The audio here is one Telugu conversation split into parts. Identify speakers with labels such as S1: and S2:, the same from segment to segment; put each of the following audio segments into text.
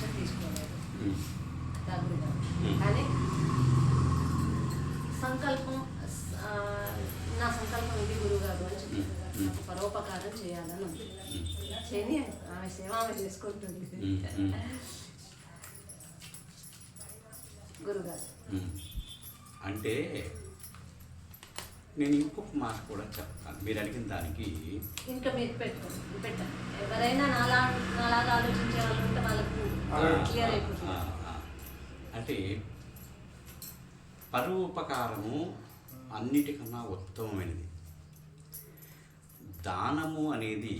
S1: దీక్ష తీసుకోలేదు.
S2: Hmm.
S1: కానీ సంకల్పం నా సంకల్పం ఇది గురుగారు అని చెప్పారు. నాకు పరోపకారం చేయాలని ఉంది. చేయని ఆమె సేవ ఆమె చేసుకుంటుంది. గురుగారు.
S2: అంటే నేను ఇంకొక మాట కూడా చెప్తాను. మీరు అడిగిన దానికి
S1: ఇంకా మీరు పెట్టండి. ఎవరైనా నాలా నాలాగా ఆలోచించే వాళ్ళు ఉంటే వాళ్ళకు క్లియర్
S2: ఆ,
S1: అయిపోతుంది.
S2: ఆ. అంటే పరోపకారము అన్నిటికన్నా ఉత్తమమైనది. దానము అనేది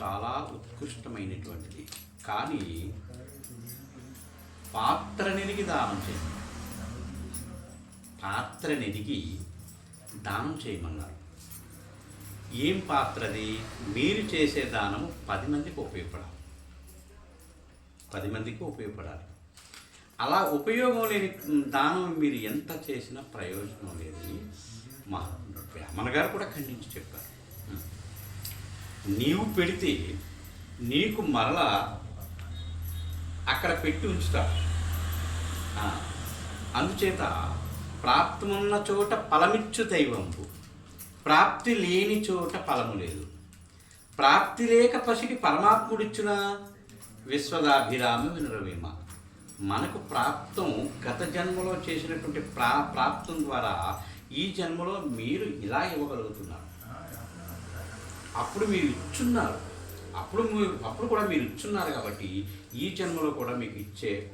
S2: చాలా ఉత్కృష్టమైనటువంటిది. కానీ పాత్ర నెరిగి దానం చేయండి. పాత్ర నెరిగి దానం చేయమన్నారు. ఏం పాత్రది? మీరు చేసే దానము పది మందికి ఉపయోగపడాలి. పది మందికి ఉపయోగపడాలి. అలా ఉపయోగం లేని దానం మీరు ఎంత చేసినా ప్రయోజనం లేదని మా బ్రాహ్మణ గారు కూడా ఖండించి చెప్పారు. నీవు పెడితే నీకు మరలా అక్కడ పెట్టి ఉంచుతారు. అందుచేత ప్రాప్తమున్న చోట ఫలమిచ్చు దైవంపు ప్రాప్తి లేని చోట ఫలము లేదు. ప్రాప్తి లేక పసిడి పరమాత్ముడిచ్చున? విశ్వదాభిరామ వినురవేమ. మనకు ప్రాప్తం గత జన్మలో చేసినటువంటి ప్రా ప్రాప్తం ద్వారా ఈ జన్మలో మీరు ఇలా ఇవ్వగలుగుతున్నారు. అప్పుడు మీరు ఇచ్చున్నారు. అప్పుడు మీరు అప్పుడు కూడా మీరు ఇచ్చున్నారు కాబట్టి ఈ జన్మలో కూడా మీకు ఇచ్చే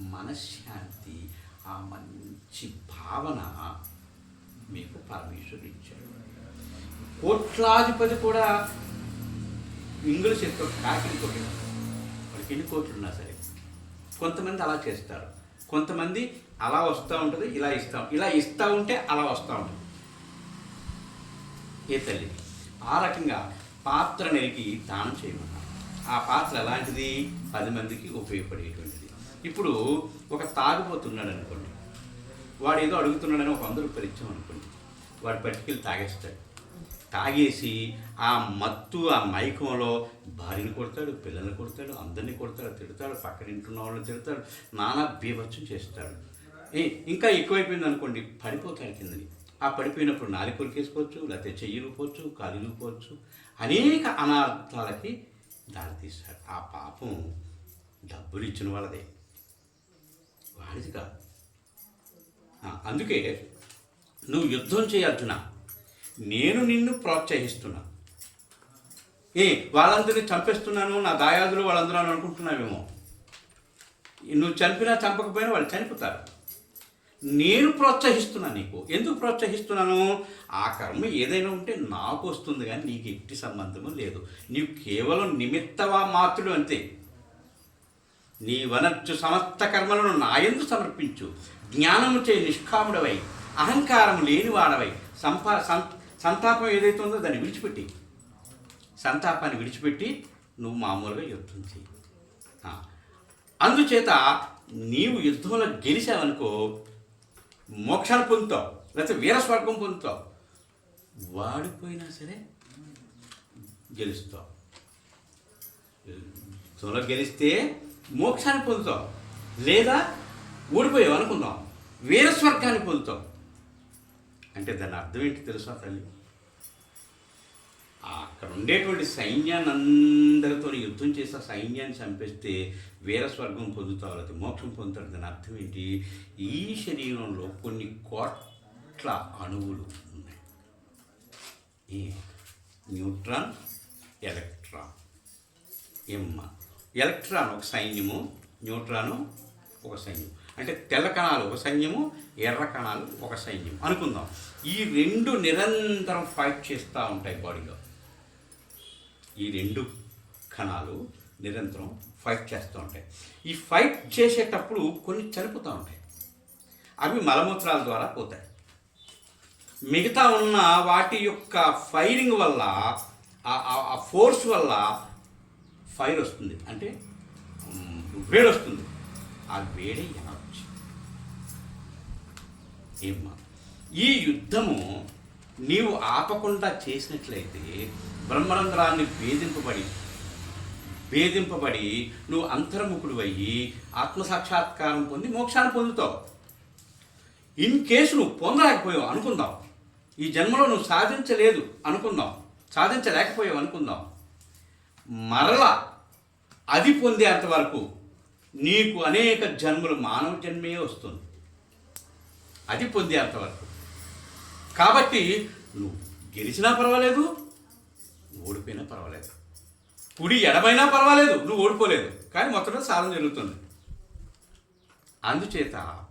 S2: మనశ్శాంతి ఆ మంచి భావన మీకు పరమేశ్వరుడు ఇచ్చాడు. కోట్లాధిపతి కూడా ఇంగ్లీష్ ఎక్కువ కాకిని కొట్టినాడు వాళ్ళకి ఎన్ని కోట్లు ఉన్నా సరే. కొంతమంది అలా చేస్తారు. కొంతమంది అలా వస్తూ ఉంటుంది ఇలా ఇస్తాం ఇలా ఇస్తూ ఉంటే అలా వస్తూ ఉంటుంది. ఏ తల్లి? ఆ రకంగా పాత్ర నెరికి దానం చేయమన్నారు. ఆ పాత్ర ఎలాంటిది? పది మందికి ఉపయోగపడేటువంటిది. ఇప్పుడు ఒక తాగిపోతున్నాడు అనుకోండి. వాడు ఏదో అడుగుతున్నాడని ఒక వంద రూపాయలు ఇచ్చాం అనుకోండి. వాడు పట్టుకెళ్ళి తాగేస్తాడు. తాగేసి ఆ మత్తు ఆ మైకంలో భార్యని కొడతాడు పిల్లల్ని కొడతాడు అందరినీ కొడతాడు తిడతాడు పక్కన ఇంటున్న వాళ్ళని తిడతాడు నానా బీభత్సం చేస్తాడు. ఏ, ఇంకా ఎక్కువైపోయింది అనుకోండి పడిపోతాడు కిందని ఆ పడిపోయినప్పుడు నాలి కొరికేసుకోవచ్చు లేకపోతే చెయ్యి లూపోవచ్చు కాలు లూపోవచ్చు అనేక అనార్థాలకి దారితీస్తాడు. ఆ పాపం డబ్బులు ఇచ్చిన వాళ్ళదే. వాడిది కాదు అందుకే నువ్వు యుద్ధం చేయాల్సిన నేను నిన్ను ప్రోత్సహిస్తున్నా. ఏ వాళ్ళందరినీ చంపేస్తున్నాను నా దాయాదులు వాళ్ళందరూ అనుకుంటున్నావేమో. నువ్వు చంపినా చంపకపోయినా వాళ్ళు చనిపోతారు. నేను ప్రోత్సహిస్తున్నా నీకు. ఎందుకు ప్రోత్సహిస్తున్నాను? ఆ కర్మ ఏదైనా ఉంటే నాకు వస్తుంది కానీ నీకు ఎట్టి సంబంధము లేదు. నీవు కేవలం నిమిత్తవా మాత్రుడు అంతే. నీ వనర్చు సమస్త కర్మలను నాయందు సమర్పించు. జ్ఞానము చే నిష్కాముడవై అహంకారం లేనివాడవై సంపా సం సంతాపం ఏదైతే ఉందో దాన్ని విడిచిపెట్టి. సంతాపాన్ని విడిచిపెట్టి నువ్వు మామూలుగా యుద్ధం చేయి అందుచేత నీవు యుద్ధంలో గెలిచావనుకో మోక్షాన్ని పొందుతావు లేకపోతే వీరస్వర్గం పొందుతావు. వాడిపోయినా సరే గెలుస్తావు. యుద్ధంలో గెలిస్తే మోక్షాన్ని పొందుతావు. లేదా ఓడిపోయావు అనుకుందాం. వీరస్వర్గాన్ని పొందుతావు. అంటే దాని అర్థం ఏంటి తెలుసా తల్లి? అక్కడ ఉండేటువంటి సైన్యాన్ని అందరితో యుద్ధం చేసి ఆ సైన్యాన్ని చంపేస్తే వీర స్వర్గం పొందుతావు లేదా మోక్షం పొందుతారు దాని అర్థం ఏంటి? ఈ శరీరంలో కొన్ని కోట్ల అణువులు ఉన్నాయి. న్యూట్రాన్ ఎలక్ట్రాన్ ఎమ్మ ఎలక్ట్రాన్ ఒక సైన్యము న్యూట్రాను ఒక సైన్యం అంటే తెల్ల కణాలు ఒక సైన్యము ఎర్ర కణాలు ఒక సైన్యం అనుకుందాం. ఈ రెండు నిరంతరం ఫైట్ చేస్తూ ఉంటాయి బాడీలో ఈ రెండు కణాలు నిరంతరం ఫైట్ చేస్తూ ఉంటాయి. ఈ ఫైట్ చేసేటప్పుడు కొన్ని చనిపోతూ ఉంటాయి. అవి మలమూత్రాల ద్వారా పోతాయి. మిగతా ఉన్న వాటి యొక్క ఫైరింగ్ వల్ల ఆ- ఆ- ఆ ఫోర్స్ వల్ల ఫైర్ వస్తుంది. అంటే వేడి వస్తుంది. ఆ వేడి ఎనర్జీ ఏమ్మా ఈ యుద్ధము నీవు ఆపకుండా చేసినట్లయితే బ్రహ్మరంధ్రాన్ని భేదింపబడి వేధింపబడి నువ్వు అంతర్ముఖుడు అయ్యి ఆత్మసాక్షాత్కారం పొంది మోక్షాన్ని పొందుతావు. ఇన్ కేసు నువ్వు పొందలేకపోయావు అనుకుందాం. ఈ జన్మలో నువ్వు సాధించలేదు అనుకుందాం. సాధించలేకపోయావు అనుకుందాం. మరల అది పొందేంత వరకు నీకు అనేక జన్మలు మానవ జన్మే వస్తుంది. అది పొందేంత వరకు. కాబట్టి నువ్వు గెలిచినా పర్వాలేదు ఓడిపోయినా పర్వాలేదు. కుడి ఎడమైనా పర్వాలేదు నువ్వు ఓడిపోలేదు. కానీ మొత్తం సాధన జరుగుతుంది. అందుచేత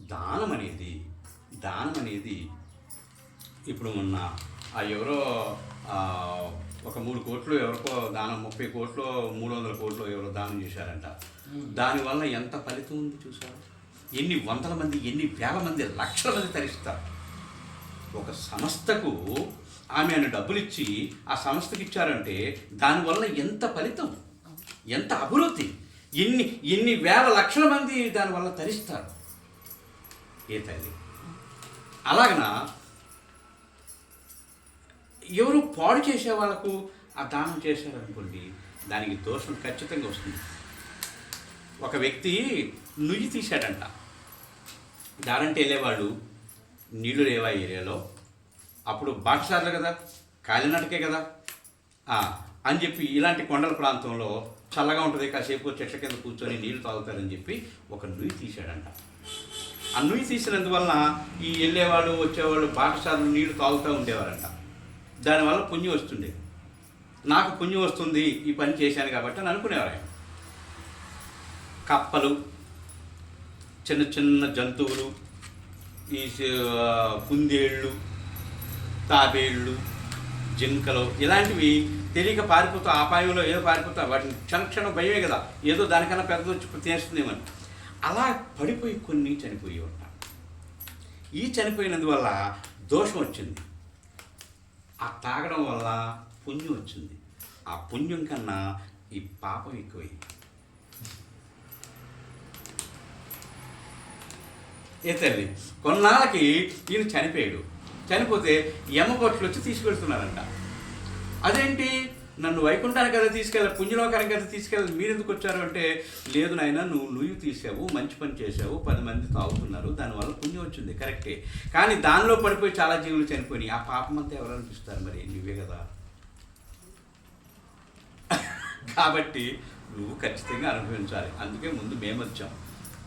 S2: దానం అనేది దానం అనేది ఇప్పుడు మొన్న ఆ ఎవరో ఒక మూడు కోట్లు ఎవరికో దానం ముప్పై కోట్లు మూడు వందల కోట్లు ఎవరో దానం చేశారంట. దానివల్ల ఎంత ఫలితం ఉంది చూసారు ఎన్ని వందల మంది ఎన్ని వేల మంది లక్షల మంది తరిస్తారు. ఒక సంస్థకు ఆమె ఆయన డబ్బులు ఇచ్చి ఆ సంస్థకి ఇచ్చారంటే దానివల్ల ఎంత ఫలితం? ఎంత అభివృద్ధి? ఎన్ని ఎన్ని వేల లక్షల మంది దానివల్ల తరిస్తారు. ఏ తల్లి? అలాగన ఎవరు పాడు చేసే వాళ్ళకు ఆ దానం చేశారనుకోండి దానికి దోషం ఖచ్చితంగా వస్తుంది. ఒక వ్యక్తి నుయ్యి తీశాడంట. దారంటే వెళ్ళేవాళ్ళు నీళ్ళు లేవా ఏరియాలో? అప్పుడు బాటసార్లు కదా కాలినటకే కదా. అని చెప్పి ఇలాంటి కొండల ప్రాంతంలో చల్లగా ఉంటుంది కాసేపు చెట్ల కింద కూర్చొని నీళ్ళు తాగుతారని చెప్పి ఒక నుయ్యి తీశాడంట. ఆ నుయ్యి తీసినందువలన ఈ వెళ్ళేవాళ్ళు వచ్చేవాళ్ళు బాటసార్లు నీళ్ళు తాగుతూ ఉండేవారంట. దానివల్ల పుణ్యం వస్తుండేది నాకు పుణ్యం వస్తుంది ఈ పని చేశాను కాబట్టి అని అనుకునేవారు. ఆయన కప్పలు చిన్న చిన్న జంతువులు ఈ కుందేళ్ళు తాబేళ్ళు జింకలు ఇలాంటివి తెలియక పారిపోతా అపాయంలో ఏదో పారిపోతా వాటిని క్షణక్షణం భయమే కదా. ఏదో దానికన్నా పెద్ద వచ్చి తినేస్తుందేమని అలా పడిపోయి కొన్ని చనిపోయి ఉంటాయి ఈ చనిపోయినందువల్ల దోషం వచ్చింది. ఆ తాగడం వల్ల పుణ్యం వచ్చింది. ఆ పుణ్యం కన్నా ఈ పాపం ఎక్కువైంది. ఏ తల్లి కొన్నాళ్ళకి ఈయన చనిపోయాడు. చనిపోతే యమకొట్లు వచ్చి తీసుకెళ్తున్నారంట. అదేంటి? నన్ను వైకుంఠానికి కదా తీసుకెళ్ళ పుణ్యలోకానికి కదా తీసుకెళ్ళి మీరు ఎందుకు వచ్చారు అంటే లేదు నాయన నువ్వు నువ్వు తీసావు మంచి పని చేసావు పది మంది తాగుతున్నారు దానివల్ల పుణ్యం వచ్చింది కరెక్టే. కానీ దానిలో పడిపోయి చాలా జీవులు చనిపోయినాయి. ఆ పాపం అంతా ఎవరు అనిపిస్తారు మరి? నువ్వే కదా. కాబట్టి నువ్వు ఖచ్చితంగా అనుభవించాలి. అందుకే ముందు మేము వచ్చాం.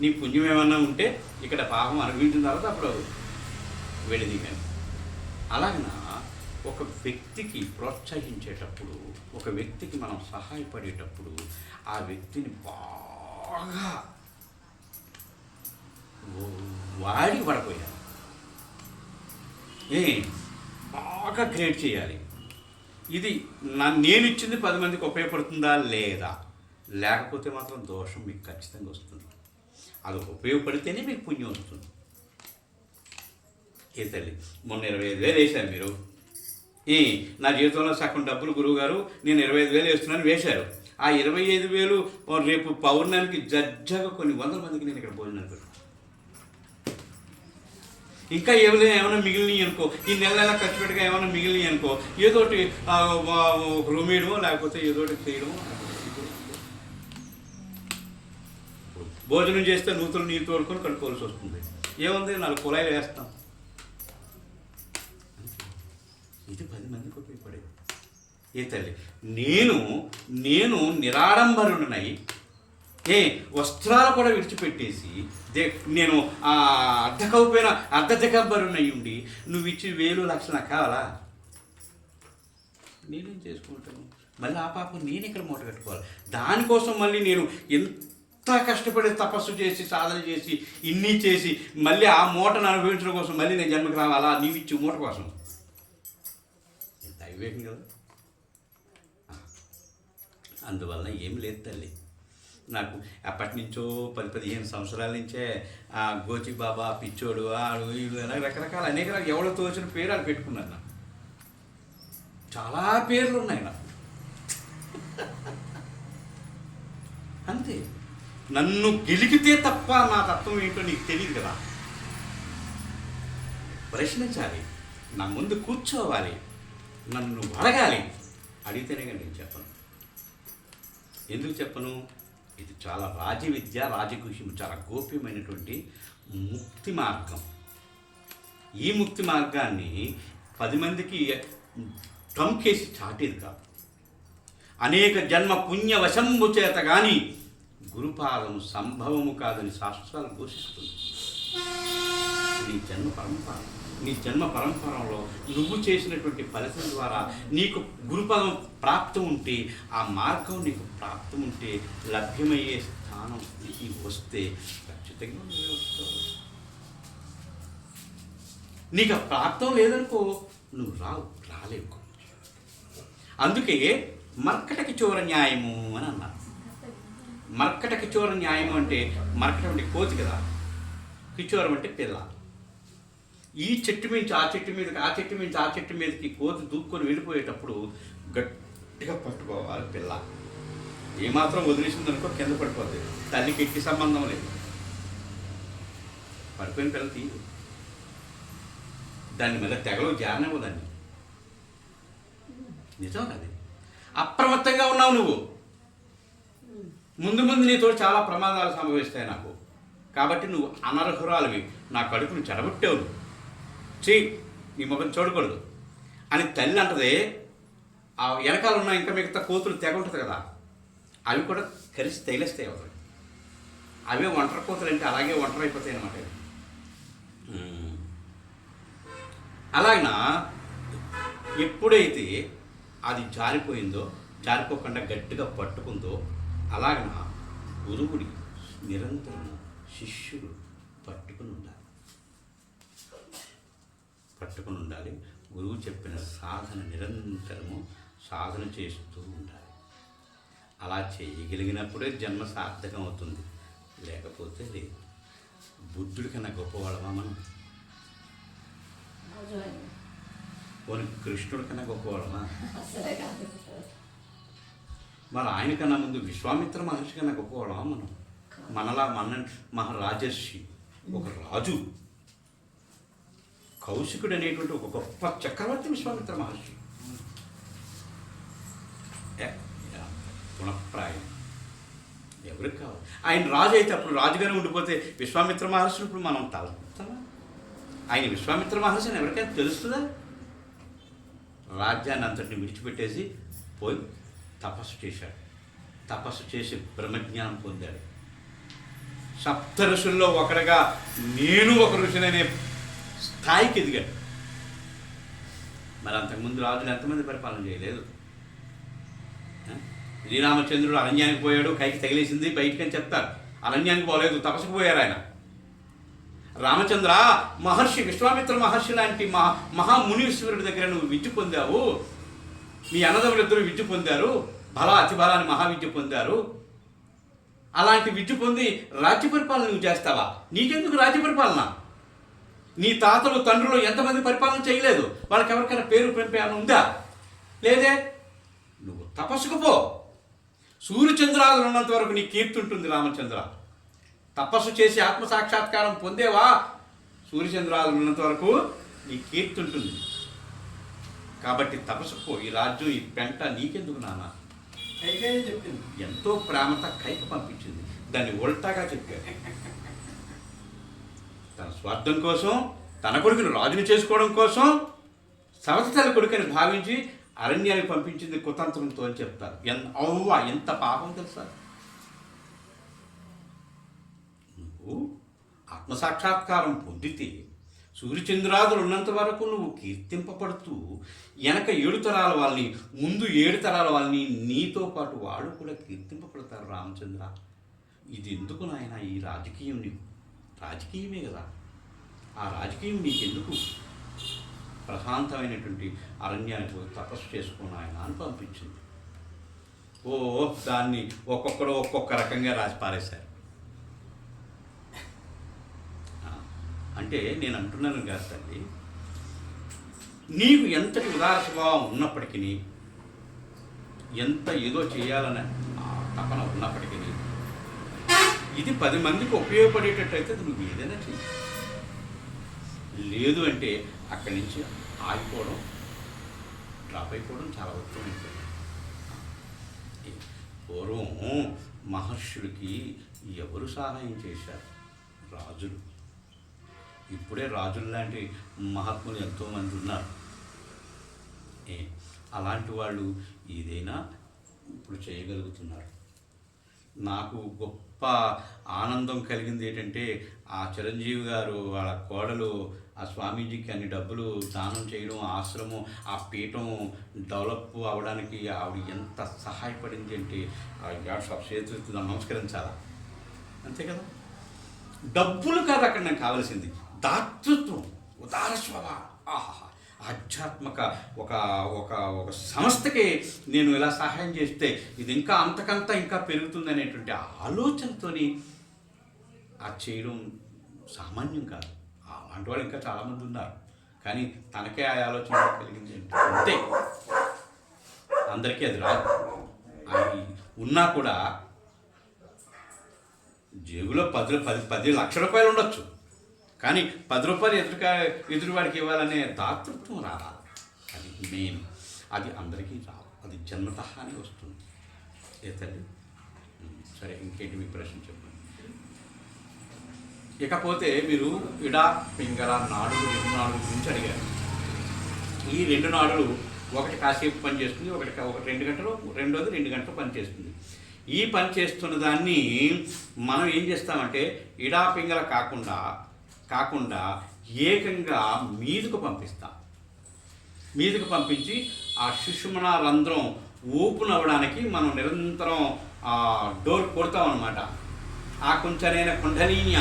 S2: నీ పుణ్యం ఏమన్నా ఉంటే ఇక్కడ పాపం అనుభవించిన తర్వాత అప్పుడు వెళ్ళింది కానీ అలాగనా? ఒక వ్యక్తికి ప్రోత్సహించేటప్పుడు ఒక వ్యక్తికి మనం సహాయపడేటప్పుడు ఆ వ్యక్తిని బాగా వాడి పడిపోయాలి ఏ బాగా క్రియేట్ చేయాలి. ఇది నా నేను ఇచ్చింది పది మందికి ఉపయోగపడుతుందా లేదా? లేకపోతే మాత్రం దోషం మీకు ఖచ్చితంగా వస్తుంది. అది ఉపయోగపడితేనే మీకు పుణ్యం వస్తుంది. ఏ తల్లి మొన్న ఇరవై ఐదు వేలు వేశారు మీరు. ఈ నా జీవితంలో సగం డబ్బులు గురువు గారు నేను ఇరవై ఐదు వేలు వేస్తున్నాను వేశారు. ఆ ఇరవై ఐదు వేలు రేపు పౌర్ణానికి జడ్జగా కొన్ని వందల మందికి నేను ఇక్కడ భోజనం పెడతాను. ఇంకా ఏమైనా ఏమైనా మిగిలినాయి అనుకో ఈ నెల ఖర్చు పెట్టగా ఏమైనా మిగిలినాయి అనుకో ఏదోటి రూమ్ వేయడమో లేకపోతే ఏదోటి చేయడమో భోజనం చేస్తే నూతులు నీరు తోడుకొని కట్టుకోవాల్సి వస్తుంది. ఏముంది? నాలుగు కులాయిలు వేస్తాం. ఇది పది మందికి ఉపయోగపడేది ఏ తల్లి నేను నేను నిరాడంబరునై ఏ వస్త్రాలు కూడా విడిచిపెట్టేసి దే నేను ఆ అర్ధకపోయిన అర్ధజగంబరునై ఉండి నువ్వు ఇచ్చి వేలు లక్షలు నాకు కావాలా? నేనేం చేసుకుంటాను? మళ్ళీ ఆ పాప నేను ఇక్కడ మూట కట్టుకోవాలి? దానికోసం మళ్ళీ నేను ఎంత కష్టపడి తపస్సు చేసి సాధన చేసి ఇన్ని చేసి మళ్ళీ ఆ మూటను అనుభవించడం కోసం మళ్ళీ నేను జన్మకి రావాలా? నీవు ఇచ్చి మూట కోసం. ఎంత కదా. అందువలన ఏం లేదు తల్లి. నాకు అప్పటి నుంచో పది పదిహేను సంవత్సరాల నుంచే ఆ గోచి బాబా పిచ్చోడు ఆడు వీడు అలా రకరకాల అనేక రకాల ఎవడో తోచిన పేరు అని పెట్టుకున్నాను నాకు చాలా పేర్లు ఉన్నాయి నాకు. అంతే. నన్ను గెలికితే తప్ప నా తత్వం ఏంటో నీకు తెలియదు కదా. ప్రశ్నించాలి. నా ముందు కూర్చోవాలి. నన్ను అడగాలి. అడిగితేనే కానీ నేను చెప్పను. ఎందుకు చెప్పను? ఇది చాలా రాజ విద్య రాజకృషి చాలా గోప్యమైనటువంటి ముక్తి మార్గం. ఈ ముక్తి మార్గాన్ని పది మందికి టంకేసి చాటేది కాదు. అనేక జన్మ పుణ్య వశంబు చేత కానీ గురుపాదము సంభవము కాదని శాస్త్రాలు ఘోషిస్తుంది నీ జన్మ పరంపర. నీ జన్మ పరంపరలో నువ్వు చేసినటువంటి ఫలితం ద్వారా నీకు గురుపదం ప్రాప్తం ఉంటే ఆ మార్గం నీకు ప్రాప్తం ఉంటే లభ్యమయ్యే స్థానం నీకు వస్తే ఖచ్చితంగా నువ్వే వస్తావు. నీకు ఆ ప్రాప్తం లేదనుకో నువ్వు రావు రాలేవు. అందుకే మర్కటకి చోర న్యాయము అని అన్నారు. మర్కటకి చోర న్యాయం అంటే మర్కటం అంటే కోతి కదా? కిచోరం అంటే పిల్ల. ఈ చెట్టు మించి ఆ చెట్టు మీదకి ఆ చెట్టు మించి ఆ చెట్టు మీదకి కోతి దూక్కొని వెళ్ళిపోయేటప్పుడు గట్టిగా పట్టుకోవాలి పిల్ల. ఏమాత్రం వదిలేసిందనుకో కింద పడిపోతుంది తల్లికి ఎట్టి సంబంధం లేదు. పడిపోయిన పిల్ల తీయదు. దాని మీద తెగలు జారనివ్వు దాన్ని. నిజం అది అప్రమత్తంగా ఉన్నావు నువ్వు. ముందు ముందు నీతో చాలా ప్రమాదాలు సంభవిస్తాయి నాకు. కాబట్టి నువ్వు అనర్హురాలివి. నా కడుపును చెడగొట్టావు నువ్వు. చీ నీ ముఖం చూడకూడదు. అని తల్లి అంటది ఆ వెనకాల ఉన్న ఇంకా మిగతా కోతులు తెగ ఉంటుంది కదా అవి కూడా కలిసి తైలేస్తాయి అవతలకి. అవే ఒంటరి కోతులు అంటే అలాగే ఒంటరి అయిపోతాయి అనమాట అలాగిన ఎప్పుడైతే అది జారిపోయిందో జారిపోకుండా గట్టిగా పట్టుకుందో అలాగన గురువుడి నిరంతరము శిష్యుడు పట్టుకుని ఉండాలి. పట్టుకుని ఉండాలి గురువు చెప్పిన సాధన నిరంతరము సాధన చేస్తూ ఉండాలి. అలా చేయగలిగినప్పుడే జన్మ సార్థకం అవుతుంది లేకపోతే లేదు. బుద్ధుడి కన్నా గొప్పవాళ్ళమా మనం?
S1: నిజమే.
S2: పోనీ కృష్ణుడి కన్నా గొప్పవాళ్ళమా? మరి ఆయన కన్నా ముందు విశ్వామిత్ర మహర్షి కన్నా గొప్పవాళ్ళమా మనం? మనలా మన మహారాజర్షి ఒక రాజు. కౌశికుడు అనేటువంటి ఒక గొప్ప చక్రవర్తి విశ్వామిత్ర మహర్షి. గుణప్రాయం. ఎవరికి కావాలి? ఆయన రాజు అయితే అప్పుడు రాజుగానే ఉండిపోతే విశ్వామిత్ర మహర్షిని ఇప్పుడు మనం తల ఆయన విశ్వామిత్ర మహర్షిని ఎవరికైనా తెలుస్తుందా? రాజ్యాన్ని అంతటిని విడిచిపెట్టేసి పోయి తపస్సు చేశాడు. తపస్సు చేసి బ్రహ్మజ్ఞానం పొందాడు. సప్త ఋషుల్లో ఒకరిగా నేను ఒక ఋషిననే స్థాయికి ఎదిగాడు. మరి అంతకుముందు రాజులు ఎంతమంది పరిపాలన చేయలేదు? శ్రీరామచంద్రుడు అరణ్యానికి పోయాడు కైకి తగిలేసింది బయటికి అని చెప్తారు. అరణ్యానికి పోలేదు తపస్సుకు పోయారు ఆయన. రామచంద్ర మహర్షి విశ్వామిత్ర మహర్షి లాంటి మహా మహామునీశ్వరుడి దగ్గర నువ్వు విద్య పొందావు? మీ అన్నదమ్ములిద్దరూ విద్య పొందారు? బల అతి బలాన్ని మహావిద్య పొందారు? అలాంటి విద్య పొంది రాజ్య పరిపాలన నువ్వు చేస్తావా? నీకెందుకు రాజ్య పరిపాలన? నీ తాతలు తండ్రులు ఎంతమంది పరిపాలన చేయలేదు? వాళ్ళకి ఎవరికైనా పేరు పెంపే ఉందా? లేదే? నువ్వు తపస్సుకు పో. సూర్యచంద్రాదులు ఉన్నంత వరకు నీ కీర్తి ఉంటుంది రామచంద్ర. తపస్సు చేసి ఆత్మ సాక్షాత్కారం పొందేవా? సూర్యచంద్రాదులు ఉన్నంత వరకు నీ కీర్తి ఉంటుంది. కాబట్టి తపస్సు పో. ఈ రాజ్యం ఈ పెంట నీకెందుకు నాన్న?
S3: చెప్పింది.
S2: ఎంతో ప్రేమతో కైకి పంపించింది. దాన్ని ఉల్టాగా చెప్పారు. తన స్వార్థం కోసం తన కొడుకుని రాజుని చేసుకోవడం కోసం సవతి తల్లి కొడుకుని భావించి అరణ్యానికి పంపించింది కుతంత్రంతో అని చెప్తారు. ఎన్ అవ్వ ఎంత పాపం తెలుసా? నువ్వు ఆత్మసాక్షాత్కారం పొందితే సూర్యచంద్రాదులు ఉన్నంత వరకు నువ్వు కీర్తింపబడుతూ వెనక ఏడు తరాల వాళ్ళని ముందు ఏడు తరాల వాళ్ళని నీతో పాటు వాళ్ళు కూడా కీర్తింపబడతారు రామచంద్ర. ఇది ఎందుకు నాయన ఈ రాజకీయం నీకు? రాజకీయమే కదా. ఆ రాజకీయం నీకెందుకు ప్రశాంతమైనటువంటి అరణ్యానికి పోయి తపస్సు చేసుకుని ఆయన అని పంపించింది. ఓ దాన్ని ఒక్కొక్కరు ఒక్కొక్క రకంగా రాసి పారేశారు. అంటే నేను అంటున్నాను కాదు తల్లి నీకు ఎంతటి ఉదార స్వభావం ఉన్నప్పటికీ ఎంత ఏదో చేయాలనే తపన ఉన్నప్పటికీ ఇది పది మందికి ఉపయోగపడేటట్టయితే నువ్వు ఏదైనా చెయ్యి. లేదు అంటే అక్కడి నుంచి ఆగిపోవడం డ్రాప్ అయిపోవడం చాలా ఉత్తమైపోయింది పూర్వం మహర్షులకి ఎవరు సహాయం చేశారు? రాజులు. ఇప్పుడే రాజులు లాంటి మహాత్ములు ఎంతోమంది ఉన్నారు. ఏ అలాంటి వాళ్ళు ఏదైనా ఇప్పుడు చేయగలుగుతున్నారు. నాకు గొప్ప ఆనందం కలిగింది ఏంటంటే ఆ చిరంజీవి గారు వాళ్ళ కోడలు ఆ స్వామీజీకి అన్ని డబ్బులు దానం చేయడం ఆశ్రమం ఆ పీఠం డెవలప్ అవ్వడానికి ఆవిడ ఎంత సహాయపడింది అంటే ఆ యాడ్స్ ఆఫ్ నమస్కరించాలా? అంతే కదా? డబ్బులు కాదు అక్కడ నాకు కావాల్సింది. దాతృత్వం. ఉదార స్వభావం ఆహా ఆధ్యాత్మిక ఒక ఒక ఒక సంస్థకి నేను ఇలా సహాయం చేస్తే ఇది ఇంకా అంతకంతా ఇంకా పెరుగుతుంది అనేటువంటి ఆలోచనతోని ఆ చేయడం సామాన్యం కాదు. అలాంటి వాళ్ళు ఇంకా చాలామంది ఉన్నారు. కానీ తనకే ఆ ఆలోచన కలిగింది అంటే అంతే. అందరికీ అది రాదు. అది ఉన్నా కూడా జేబులో పది పది పది లక్షల రూపాయలు ఉండొచ్చు. కానీ పది రూపాయలు ఎదురుగా ఎదురువాడికి ఇవ్వాలనే దాతృత్వం రావాలి అది మెయిన్. అది అందరికీ రావు అది జన్మతహానే వస్తుంది. ఏ తల్లి? సరే ఇంకేంటి మీ ప్రశ్న చెప్పండి. ఇకపోతే మీరు ఇడా పింగళ నాడులు రెండు నాడుల గురించి అడిగారు. ఈ రెండు నాడులు ఒకటి కాసేపు పని చేస్తుంది ఒకటి ఒక రెండు గంటలు రెండోది రెండు గంటలు పని చేస్తుంది. ఈ పని చేస్తున్న దాన్ని మనం ఏం చేస్తామంటే ఇడా పింగళ కాకుండా కాకుండా ఏకంగా మీదకు పంపిస్తాం. మీదకు పంపించి ఆ సుషుమన రంధ్రం ఓపెన్ అవ్వడానికి మనం నిరంతరం డోర్ కొడతాం అనమాట ఆ కొంచెనైన కుండలీన్య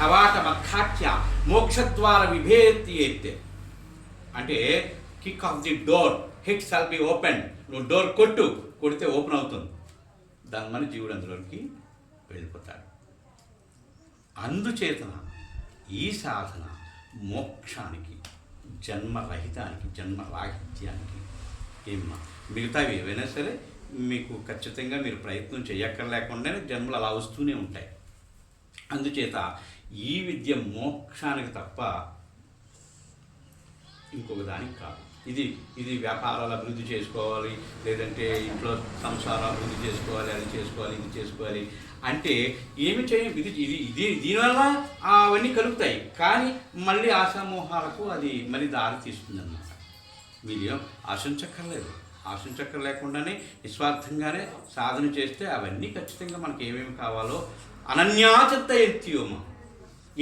S2: కవాట మఖాఖ్య మోక్షద్వార విభేతి ఎత్తే అంటే kick off the door hit shall be open నువ్వు డోర్ కొట్టు కొడితే ఓపెన్ అవుతుంది. దాని మన జీవుడు అందులోకి వెళ్ళిపోతాడు. అందుచేతన ఈ సాధన మోక్షానికి జన్మరహితానికి జన్మరాహిత్యానికి ఏమన్నా మిగతావి ఏవైనా సరే మీకు ఖచ్చితంగా మీరు ప్రయత్నం చేయక్కర్లేకుండానే జన్మలు అలా వస్తూనే ఉంటాయి. అందుచేత ఈ విద్య మోక్షానికి తప్ప ఇంకొక దానికి కాదు. ఇది ఇది వ్యాపారాలు అభివృద్ధి చేసుకోవాలి లేదంటే ఇంట్లో సంసారం అభివృద్ధి చేసుకోవాలి అది చేసుకోవాలి ఇది చేసుకోవాలి అంటే ఏమి చేయం ఇది ఇది ఇది దీనివల్ల అవన్నీ కలుగుతాయి. కానీ మళ్ళీ ఆశామోహాలకు అది మళ్ళీ దారి తీస్తుంది అన్నమాట మీరు ఆశించక్కర్లేదు. ఆశించక్కర్లేదు ఆశించక్కర్లేకుండానే నిస్వార్థంగానే సాధన చేస్తే అవన్నీ ఖచ్చితంగా మనకి ఏమేమి కావాలో అనన్యాచిత్త ఎత్తియోమ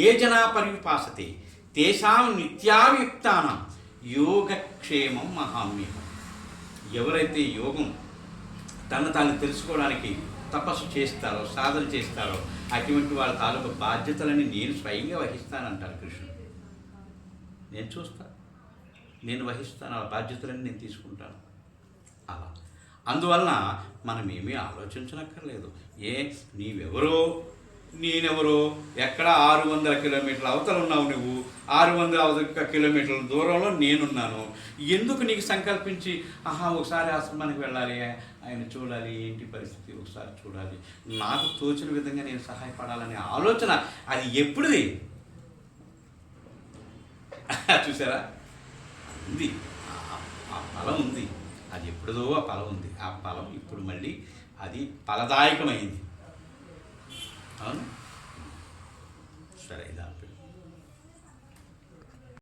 S2: ఏ జనా పరిపాసతే తేషాం నిత్యావియుక్తానం. యోగక్షేమం మహామ్యం ఎవరైతే యోగం తను తాను తెలుసుకోవడానికి తపస్సు చేస్తారో సాధన చేస్తారో అటువంటి వాళ్ళ తాలూకు బాధ్యతలని నేను స్వయంగా వహిస్తానంటారు కృష్ణుడు. నేను చూస్తా. నేను వహిస్తాను. ఆ బాధ్యతలన్నీ నేను తీసుకుంటాను. అలా. అందువలన మనం ఏమీ ఆలోచించనక్కర్లేదు. ఏ నీవెవరో నేనెవరు? ఎక్కడ ఆరు వందల కిలోమీటర్ల అవతల ఉన్నావు నువ్వు? ఆరు వందల అవతల కిలోమీటర్ల దూరంలో నేనున్నాను. ఎందుకు నీకు సంకల్పించి ఆహా ఒకసారి ఆశ్రమానికి వెళ్ళాలి ఆయన చూడాలి ఏంటి పరిస్థితి ఒకసారి చూడాలి. నాకు తోచిన విధంగా నేను సహాయపడాలనే ఆలోచన అది ఎప్పుడుది? చూసారా? ఉంది. ఆ- ఆ ఫలం ఉంది. అది ఎప్పుడుదో ఆ ఫలం ఉంది. ఆ ఫలం ఇప్పుడు మళ్ళీ అది ఫలదాయకమైంది. అవును